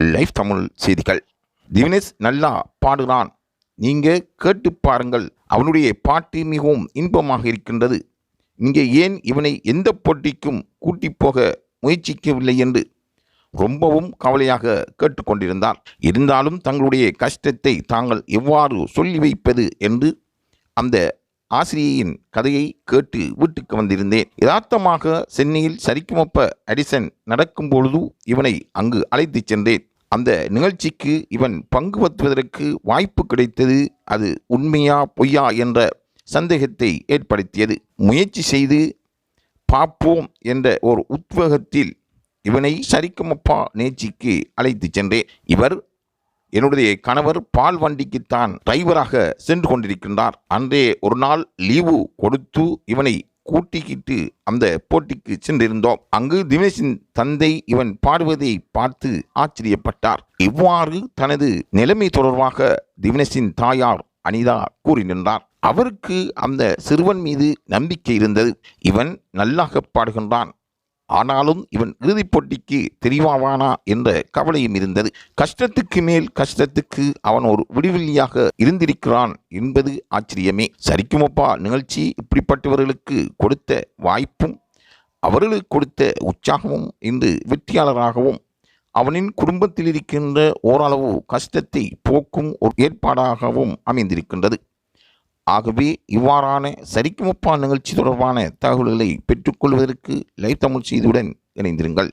Life Tamil செய்திகள். திவினேஷ் நல்லா பாடுகிறான் நீங்கள் கேட்டு பாருங்கள். அவனுடைய பாட்டு மிகவும் இன்பமாக இருக்கின்றது. இங்கே ஏன் இவனை எந்த போட்டிக்கும் கூட்டி போக முயற்சிக்கவில்லை என்று ரொம்பவும் கவலையாக கேட்டுக்கொண்டிருந்தார் இருந்தாலும் தங்களுடைய கஷ்டத்தை தாங்கள் எவ்வாறு சொல்லி வைப்பது என்று அந்த ஆசிரியையின் கதையை கேட்டு வீட்டுக்கு வந்திருந்தேன். யதார்த்தமாக சென்னையில் சரிக்குமப்ப அடிசன் நடக்கும் பொழுது இவனை அங்கு அழைத்துச் சென்றேன். அந்த நிகழ்ச்சிக்கு இவன் பங்கு பற்றுவதற்கு வாய்ப்பு கிடைத்தது அது உண்மையா பொய்யா என்ற சந்தேகத்தை ஏற்படுத்தியது. முயற்சி செய்து பார்ப்போம் என்ற ஒரு உத்வேகத்தில் இவனை சரிக்குமப்பா நேச்சிக்கு அழைத்துச் சென்றேன். இவர் என்னுடைய கணவர் பால் வண்டிக்குத்தான் டிரைவராக சென்று கொண்டிருக்கின்றார். அன்றே ஒரு நாள் லீவு கொடுத்து இவனை கூட்டிக்கிட்டு அந்த போட்டிக்கு சென்றிருந்தோம். அங்கு தினேஷின் தந்தை இவன் பாடுவதை பார்த்து ஆச்சரியப்பட்டார். இவ்வாறு தனது நிலைமை தொடர்பாக தினேஷின் தாயார் அனிதா கூறி நின்றார். அவருக்கு அந்த சிறுவன் மீது நம்பிக்கை இருந்தது. இவன் நல்லாக பாடுகின்றான். ஆனாலும் இவன் இறுதிப் போட்டிக்கு தெரிவாவானா என்ற கவலையும் இருந்தது. கஷ்டத்துக்கு மேல் கஷ்டத்துக்கு அவன் ஒரு விடுவில்லியாக இருந்திருக்கிறான் என்பது ஆச்சரியமே. சரிக்குமப்பா நிகழ்ச்சி இப்படிப்பட்டவர்களுக்கு கொடுத்த வாய்ப்பும் அவர்களுக்கு கொடுத்த உற்சாகமும் இன்று வெற்றியாளராகவும் அவனின் குடும்பத்தில் இருக்கின்ற ஓரளவு கஷ்டத்தை போக்கும் ஒரு ஏற்பாடாகவும் அமைந்திருக்கின்றது. ஆகவே இவ்வாறான சரிக்குமப்பா நிகழ்ச்சி தொடர்பான தகவல்களை பெற்றுக்கொள்வதற்கு லைவ் தமிழ் செய்தியுடன் இணைந்திருங்கள்.